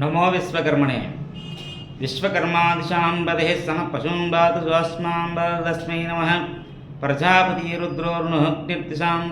నమో విశ్వకర్మణే విశ్వకర్మాదిశాం బదే సన పశుం బాతు స్వస్మాం బదస్మై నమ ప్రజాపతి రుద్రోర్ను కీర్తిశాం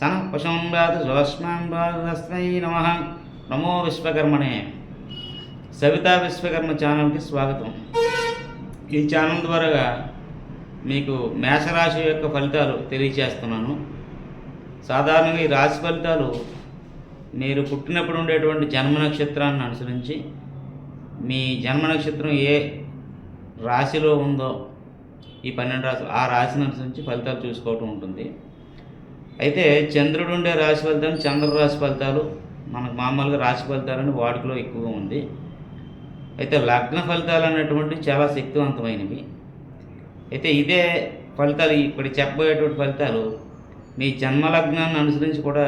సన పశుం బాతు స్వస్మాం బదస్మై నమ నమో విశ్వకర్మణే సవితా విశ్వకర్మ ఛానల్కి స్వాగతం। ఈ ఛానల్ ద్వారా మీకు మేషరాశి యొక్క ఫలితాలు తెలియచేస్తున్నాను సాధారణంగా ఈ రాశి ఫలితాలు మీరు పుట్టినప్పుడు ఉండేటువంటి జన్మ నక్షత్రాన్ని అనుసరించి మీ జన్మ నక్షత్రం ఏ రాశిలో ఉందో ఈ పన్నెండు రాశులు ఆ రాశిని అనుసరించి ఫలితాలు చూసుకోవటం ఉంటుంది. అయితే చంద్రుడు ఉండే రాశి ఫలితాలు చంద్ర రాశి ఫలితాలు మనకు మామూలుగా రాశి ఫలితాలని వాడుకలో ఎక్కువగా ఉంది. అయితే లగ్న ఫలితాలు అనేటువంటి చాలా శక్తివంతమైనవి. అయితే ఇదే ఫలితాలు ఇప్పుడు చెప్పబోయేటువంటి ఫలితాలు మీ జన్మలగ్నాన్ని అనుసరించి కూడా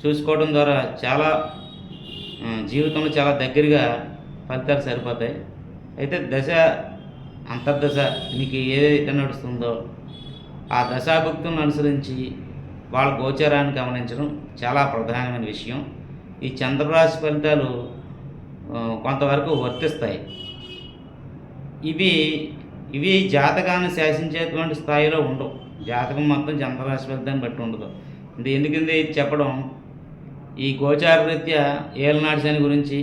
చూసుకోవడం ద్వారా చాలా జీవితంలో చాలా దగ్గరగా ఫలితాలు సరిపోతాయి. అయితే దశ అంతర్దశ మీకు ఏదైతే నడుస్తుందో ఆ దశాభుక్తులను అనుసరించి వాళ్ళ గోచరాన్ని గమనించడం చాలా ప్రధానమైన విషయం. ఈ చంద్రరాశి ఫలితాలు కొంతవరకు వర్తిస్తాయి. ఇవి ఇవి జాతకాన్ని శాసించేటువంటి స్థాయిలో ఉండవు. జాతకం మొత్తం చంద్రరాశి ఫలితాన్ని బట్టి ఉండదు. ఇది ఎందుకంటే ఇది చెప్పడం ఈ గోచార రీత్యా ఏలనాడు శని గురించి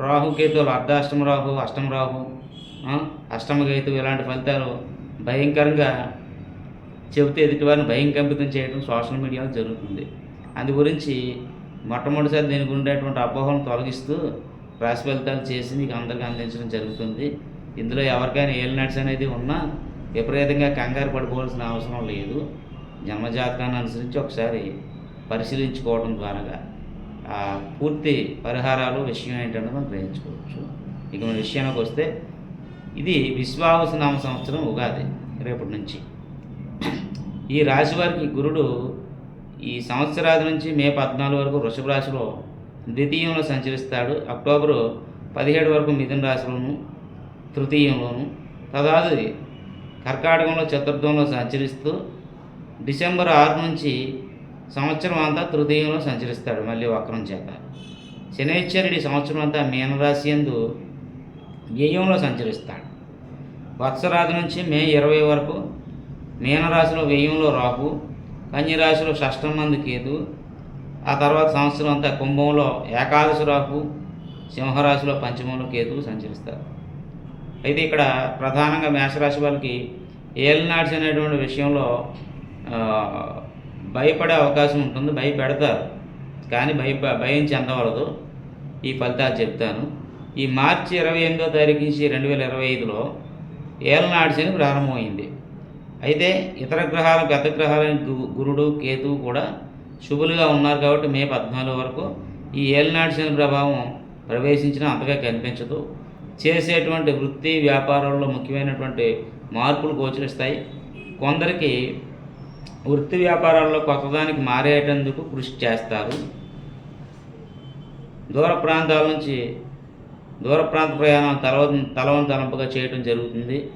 రాహుకేతువులు అర్ధాష్టమ రాహు అష్టమ రాహు ఆ, అష్టమ ఇలాంటి ఫలితాలు భయంకరంగా చెబితే ఎదుటివారిని భయంకంపితం చేయడం సోషల్ మీడియాలో జరుగుతుంది. అందు గురించి మొట్టమొదటిసారి దీనికి ఉండేటువంటి అపోహలను తొలగిస్తూ రాశి ఫలితాలు చేసి మీకు అందరికీ అందించడం జరుగుతుంది. ఇందులో ఎవరికైనా ఏలినట్స్ అనేది ఉన్నా విపరీతంగా కంగారు పడిపోవాల్సిన అవసరం లేదు. జన్మజాతకాన్ని అనుసరించి ఒకసారి పరిశీలించుకోవడం ద్వారా పూర్తి పరిహారాలు విషయం ఏంటంటే మనం గ్రహించుకోవచ్చు. ఇక మన విషయానికి వస్తే ఇది విశ్వావసు నామ సంవత్సరం ఉగాది రేపటి నుంచి. ఈ రాశి వారికి గురుడు ఈ సంవత్సరాది నుంచి మే పద్నాలుగు వరకు వృషభ రాశిలో ద్వితీయంలో సంచరిస్తాడు. అక్టోబరు పదిహేడు వరకు మిథున రాశిలోను తృతీయంలోను తదాది కర్కాటకంలో చతుర్థంలో సంచరిస్తూ డిసెంబర్ ఆరు నుంచి సంవత్సరం అంతా తృతీయంలో సంచరిస్తాడు మళ్ళీ వక్రం చేత. శనేశ్వరుడి సంవత్సరం అంతా మీనరాశి ఎందు వ్యయంలో సంచరిస్తాడు. వత్సరాది నుంచి మే ఇరవై వరకు మీనరాశిలో వ్యయంలో రాహు కన్యరాశిలో షష్టం మంది కేతు ఆ తర్వాత సంవత్సరం అంతా కుంభంలో ఏకాదశి రాహు సింహరాశిలో పంచమంలో కేతువు సంచరిస్తారు. అయితే ఇక్కడ ప్రధానంగా మేషరాశి వాళ్ళకి ఏలినాడ్స్ అనేటువంటి విషయంలో భయపడే అవకాశం ఉంటుంది భయపెడతారు. కానీ భయ భయం చెందవలదు. ఈ ఫలితాలు చెప్తాను. ఈ మార్చి ఇరవై ఎనిమిదో తారీఖు నుంచి రెండు వేల ఇరవై ఐదులో ఏలనాడు శని ప్రారంభమైంది. అయితే ఇతర గ్రహాలు గత గ్రహాలైన గు- గురుడు కేతువు కూడా శుభులుగా ఉన్నారు కాబట్టి మే పద్నాలుగు వరకు ఈ ఏలనాడు శని ప్రభావం ప్రవేశించిన అంతగా కనిపించదు. చేసేటువంటి వృత్తి వ్యాపారాల్లో ముఖ్యమైనటువంటి మార్పులు గోచరిస్తాయి. కొందరికి వృత్తి వ్యాపారాల్లో కొత్తదానికి మారేటందుకు కృషి చేస్తారు. దూర ప్రాంతాల నుంచి దూర ప్రాంత ప్రయాణం తల తలవం తలంపుగా చేయటం జరుగుతుంది.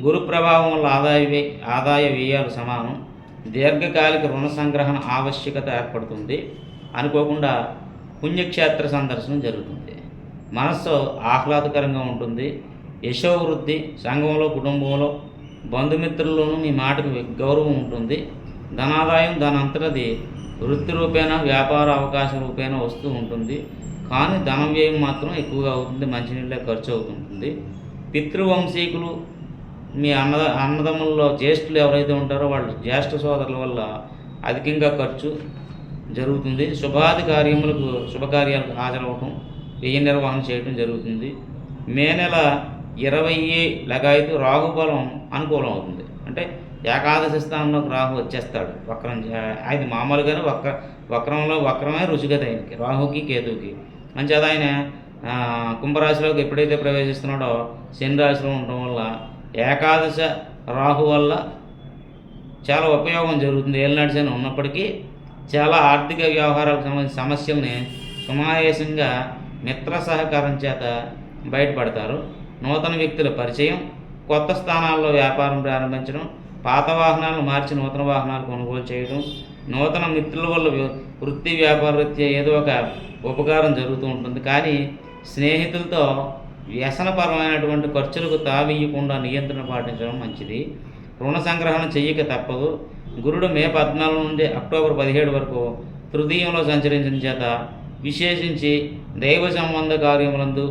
గురు ప్రభావం వల్ల ఆదాయ ఆదాయ వ్యయాలు సమానం. దీర్ఘకాలిక రుణ సంగ్రహణ ఆవశ్యకత ఏర్పడుతుంది. అనుకోకుండా పుణ్యక్షేత్ర సందర్శనం జరుగుతుంది. మనస్సు ఆహ్లాదకరంగా ఉంటుంది. యశోవృద్ధి సంఘంలో కుటుంబంలో బంధుమిత్రుల్లోనూ మీ మాటకు గౌరవం ఉంటుంది. ధనాదాయం దాని అంతటది వృత్తి రూపేణ వ్యాపార అవకాశ రూపేణ వస్తూ ఉంటుంది. కానీ ధన వ్యయం మాత్రం ఎక్కువగా అవుతుంది మంచినీళ్ళే ఖర్చు అవుతుంటుంది పితృవంశీకులు మీ అన్న అన్నదమ్ముల్లో జ్యేష్ఠులు ఎవరైతే ఉంటారో వాళ్ళు జ్యేష్ఠ సోదరుల వల్ల అధికంగా ఖర్చు జరుగుతుంది. శుభాది కార్యములకు శుభకార్యాలకు హాజరవటం వ్యయ నిర్వహణ చేయడం జరుగుతుంది. మే నెల ఇరవై లగాయతు రాహుబలం అనుకూలం అవుతుంది అంటే ఏకాదశి స్థానంలోకి రాహు వచ్చేస్తాడు. వక్రం ఆయన మామూలుగానే వక్ర వక్రంలో వక్రమే రుచిగత ఆయనకి రాహుకి కేతుకి మంచిది ఆయన కుంభరాశిలోకి ఎప్పుడైతే ప్రవేశిస్తున్నాడో శని రాశిలో ఉండటం వల్ల ఏకాదశ రాహు వల్ల చాలా ఉపయోగం జరుగుతుంది. ఏలినాడు శని ఉన్నప్పటికీ చాలా ఆర్థిక వ్యవహారాలకు సంబంధించిన సమస్యల్ని సునాయాసంగా మిత్ర సహకారం చేత బయటపడతారు. నూతన వ్యక్తుల పరిచయం కొత్త స్థానాల్లో వ్యాపారం ప్రారంభించడం పాత వాహనాలను మార్చి నూతన వాహనాలు కొనుగోలు చేయడం నూతన మిత్రుల వల్ల వృత్తి వ్యాపారరీత్యా ఏదో ఒక ఉపకారం జరుగుతూ ఉంటుంది. కానీ స్నేహితులతో వ్యసనపరమైనటువంటి ఖర్చులకు తావియ్యకుండా నియంత్రణ పాటించడం మంచిది. రుణ సంగ్రహణ చెయ్యక తప్పదు. గురుడు మే పద్నాలుగు నుండి అక్టోబర్ పదిహేడు వరకు తృతీయంలో సంచరించిన చేత విశేషించి దైవ సంబంధ కార్యములందు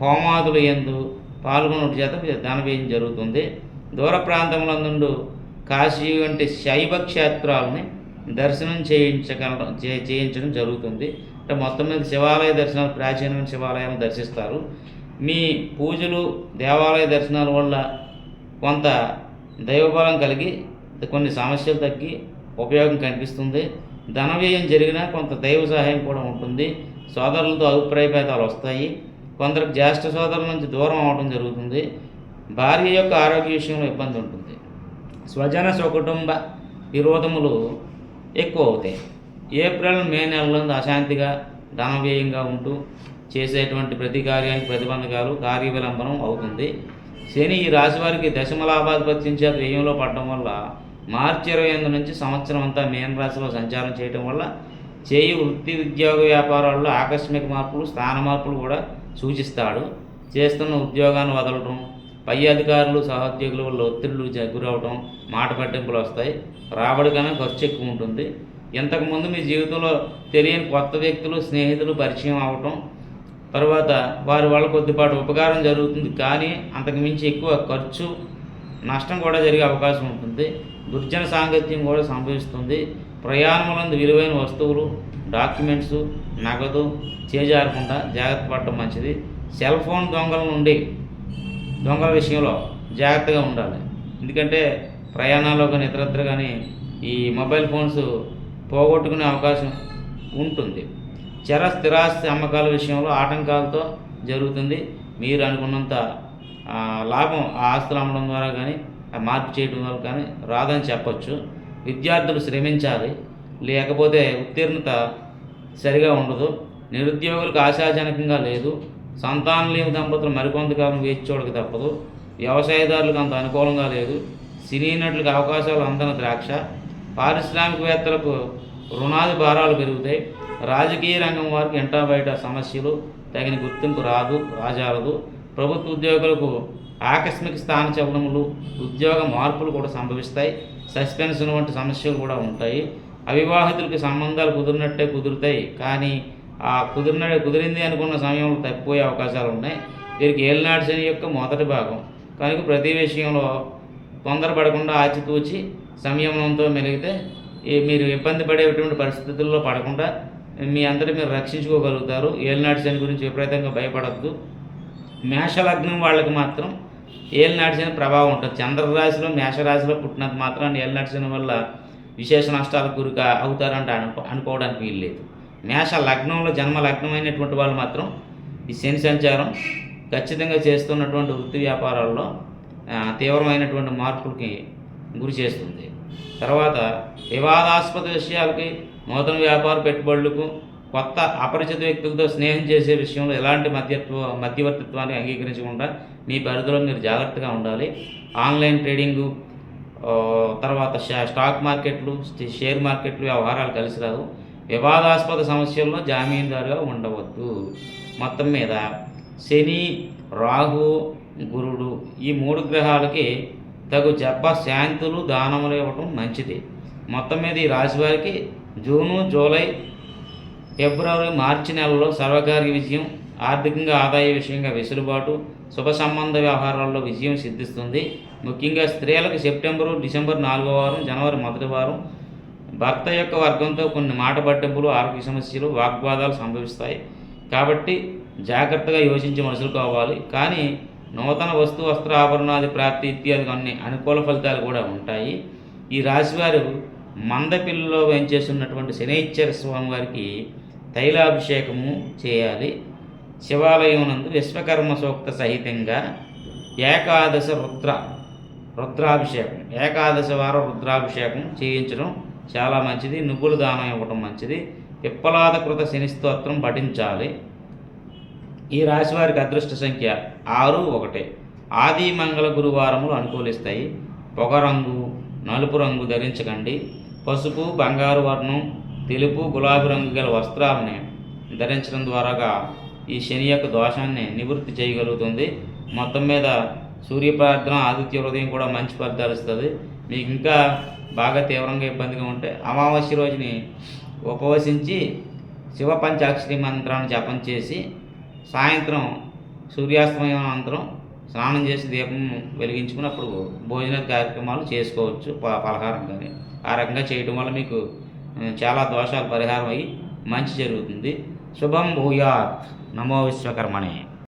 హోమాదులు ఎందు పాల్గొనడం చేత ధన వ్యయం జరుగుతుంది. దూర ప్రాంతంలో నుండు కాశీ వంటి శైవ క్షేత్రాలని దర్శనం చేయించగలడం చే- చేయించడం జరుగుతుంది. అంటే మొత్తం మీద శివాలయ దర్శనాలు ప్రాచీనమైన శివాలయాలను దర్శిస్తారు. మీ పూజలు దేవాలయ దర్శనాల వల్ల కొంత దైవబలం కలిగి కొన్ని సమస్యలు తగ్గి ఉపయోగం కనిపిస్తుంది. ధన వ్యయం జరిగినా కొంత దైవ సహాయం కూడా ఉంటుంది. సోదరులతో అభిప్రాయ భేదాలు వస్తాయి. కొందరికి జ్యేష్ఠ సోదరుల నుంచి దూరం అవడం జరుగుతుంది. భార్య యొక్క ఆరోగ్య విషయంలో ఇబ్బంది ఉంటుంది. స్వజన స్వకుటుంబ విరోధములు ఎక్కువ అవుతాయి. ఏప్రిల్ మే నెలలో అశాంతిగా ధనవ్యయంగా ఉంటూ చేసేటువంటి ప్రతి కార్యానికి ప్రతిబంధకాలు కార్య విలంబనం అవుతుంది. శని ఈ రాశి వారికి దశమ వ్యయంలో పడడం వల్ల మార్చి ఇరవై ఎనిమిది నుంచి సంవత్సరం అంతా మేన రాశిలో సంచారం చేయడం వల్ల చేయి వృత్తి ఉద్యోగ వ్యాపారాల్లో ఆకస్మిక మార్పులు స్థాన మార్పులు కూడా సూచిస్తాడు. చేస్తున్న ఉద్యోగాన్ని వదలడం పై అధికారులు సహోద్యోగుల వల్ల ఒత్తిళ్ళు గురవడం మాట పట్టింపులు వస్తాయి. రాబడి కన్నా ఖర్చు ఎక్కువ ఉంటుంది. ఇంతకుముందు మీ జీవితంలో తెలియని కొత్త వ్యక్తులు స్నేహితులు పరిచయం అవటం తర్వాత వారి వల్ల కొద్దిపాటు ఉపకారం జరుగుతుంది. కానీ అంతకు మించి ఎక్కువ ఖర్చు నష్టం కూడా జరిగే అవకాశం ఉంటుంది. దుర్జన సాంగత్యం కూడా సంభవిస్తుంది. ప్రయాణములందు విలువైన వస్తువులు డాక్యుమెంట్స్ నగదు చేజారకుండా జాగ్రత్త పడటం మంచిది. సెల్ ఫోన్ దొంగల నుండి దొంగల విషయంలో జాగ్రత్తగా ఉండాలి. ఎందుకంటే ప్రయాణాల్లో కానీ ఇతరత్ర కానీ ఈ మొబైల్ ఫోన్స్ పోగొట్టుకునే అవకాశం ఉంటుంది. చర స్థిరాస్తి అమ్మకాల విషయంలో ఆటంకాలతో జరుగుతుంది. మీరు అనుకున్నంత లాభం ఆ ఆస్తులు అమ్మడం ద్వారా కానీ మార్పు చేయడం ద్వారా కానీ రాదని చెప్పచ్చు. విద్యార్థులు శ్రమించాలి. లేకపోతే ఉత్తీర్ణత సరిగా ఉండదు. నిరుద్యోగులకు ఆశాజనకంగా లేదు. సంతానం లేని దంపతులు మరికొంతకాలం వేచి చూడక తప్పదు. వ్యవసాయదారులకు అంత అనుకూలంగా లేదు. సినీ నటులకు అవకాశాలు అందని ద్రాక్ష. పారిశ్రామికవేత్తలకు రుణాది భారాలు పెరుగుతాయి. రాజకీయ రంగం వారికి ఇంటా బయట సమస్యలు. తగిన గుర్తింపు రాదు రాజాలదు. ప్రభుత్వ ఉద్యోగులకు ఆకస్మిక స్థాన చలనములు ఉద్యోగ మార్పులు కూడా సంభవిస్తాయి. సస్పెన్షన్ వంటి సమస్యలు కూడా ఉంటాయి. అవివాహితులకి సంబంధాలు కుదిరినట్టే కుదురుతాయి. కానీ ఆ కుదిరిన కుదిరింది అనుకున్న సమయంలో తప్పిపోయే అవకాశాలు ఉన్నాయి. వీరికి ఏలినాడు శని యొక్క మొదటి భాగం. కనుక ప్రతి విషయంలో తొందరపడకుండా ఆచితూచి సంయమనంతో మెలిగితే మీరు ఇబ్బంది పడేటువంటి పరిస్థితుల్లో పడకుండా మీ అందరి మీరు రక్షించుకోగలుగుతారు. ఏలినాటి శని గురించి విపరీతంగా భయపడద్దు. మేషలగ్నం వాళ్ళకి మాత్రం ఏలినాటి శని ప్రభావం ఉంటుంది. చంద్రరాశిలో మేషరాశిలో పుట్టినంత మాత్రాన్ని ఏలినాటి శని వల్ల విశేష నష్టాలకు గురిగా అవుతారంటే అనుకో అనుకోవడానికి వీల్లేదు. మేష లగ్నంలో జన్మ లగ్నమైనటువంటి వాళ్ళు మాత్రం ఈ శని సంచారం ఖచ్చితంగా చేస్తున్నటువంటి వృత్తి వ్యాపారాల్లో తీవ్రమైనటువంటి మార్పులకి గురి చేస్తుంది. తర్వాత వివాదాస్పద విషయాలకి నూతన వ్యాపార పెట్టుబడులకు కొత్త అపరిచిత వ్యక్తులతో స్నేహం చేసే విషయంలో ఎలాంటి మధ్యత్వ మధ్యవర్తిత్వాన్ని అంగీకరించకుండా మీ పరిధిలో మీరు జాగ్రత్తగా ఉండాలి. ఆన్లైన్ ట్రేడింగు తర్వాత స్టాక్ మార్కెట్లు షేర్ మార్కెట్లు వ్యవహారాలు కలిసి రావు. వివాదాస్పద సమస్యల్లో జామీందారుగా ఉండవద్దు. మొత్తం మీద శని రాహు గురుడు ఈ మూడు గ్రహాలకి తగు జప శాంతులు దానములు ఇవ్వటం మంచిది. మొత్తం మీద ఈ రాశి వారికి జూను జూలై ఫిబ్రవరి మార్చి నెలలో సర్వకార్య విజయం ఆర్థికంగా ఆదాయ విషయంగా వెసులుబాటు శుభ సంబంధ వ్యవహారాల్లో విజయం సిద్ధిస్తుంది. ముఖ్యంగా స్త్రీలకు సెప్టెంబరు డిసెంబర్ నాలుగో వారం జనవరి మొదటి వారం భర్త యొక్క వర్గంతో కొన్ని మాట పట్టింపులు ఆరోగ్య సమస్యలు వాగ్వాదాలు సంభవిస్తాయి. కాబట్టి జాగ్రత్తగా యోచించి మసులుకోవాలి కానీ నూతన వస్తు వస్త్ర ఆభరణాది ప్రాప్తి ఇత్యాది కొన్ని అనుకూల ఫలితాలు కూడా ఉంటాయి. ఈ రాశివారు మందపిల్లలో వెంచేస్తున్నటువంటి శనైశ్వర స్వామి వారికి తైలాభిషేకము చేయాలి. శివాలయం నందు విశ్వకర్మ సూక్త సహితంగా ఏకాదశ రుద్ర రుద్రాభిషేకం ఏకాదశ వారం రుద్రాభిషేకం చేయించడం చాలా మంచిది. నువ్వుల దానం ఇవ్వటం మంచిది. పిప్పలాదకృత శని స్తోత్రం పఠించాలి. ఈ రాశి వారికి అదృష్ట సంఖ్య ఆరు ఒకటి. ఆది మంగళ గురువారములు అనుకూలిస్తాయి. పొగ రంగు నలుపు రంగు ధరించకండి. పసుపు బంగారు వర్ణం తెలుపు గులాబీ రంగు గల వస్త్రాలని ధరించడం ద్వారాగా ఈ శని యొక్క దోషాన్ని నివృత్తి చేయగలుగుతుంది. మొత్తం మీద సూర్య ప్రార్థన ఆదిత్య హృదయం కూడా మంచి ఫలితాలు ఇస్తుంది. మీకు ఇంకా బాగా తీవ్రంగా ఇబ్బందిగా ఉంటే అమావాస్య రోజుని ఉపవసించి శివ పంచాక్షరి మంత్రాన్ని జపం చేసి సాయంత్రం సూర్యాస్తమయం అనంతరం స్నానం చేసి దీపం వెలిగించుకుని అప్పుడు భోజన కార్యక్రమాలు చేసుకోవచ్చు ప- పలహారం కానీ. ఆ రకంగా చేయడం వల్ల మీకు చాలా దోషాలు పరిహారం అయ్యి మంచి జరుగుతుంది. శుభం భూయాత్. నమో విశ్వకర్మణే.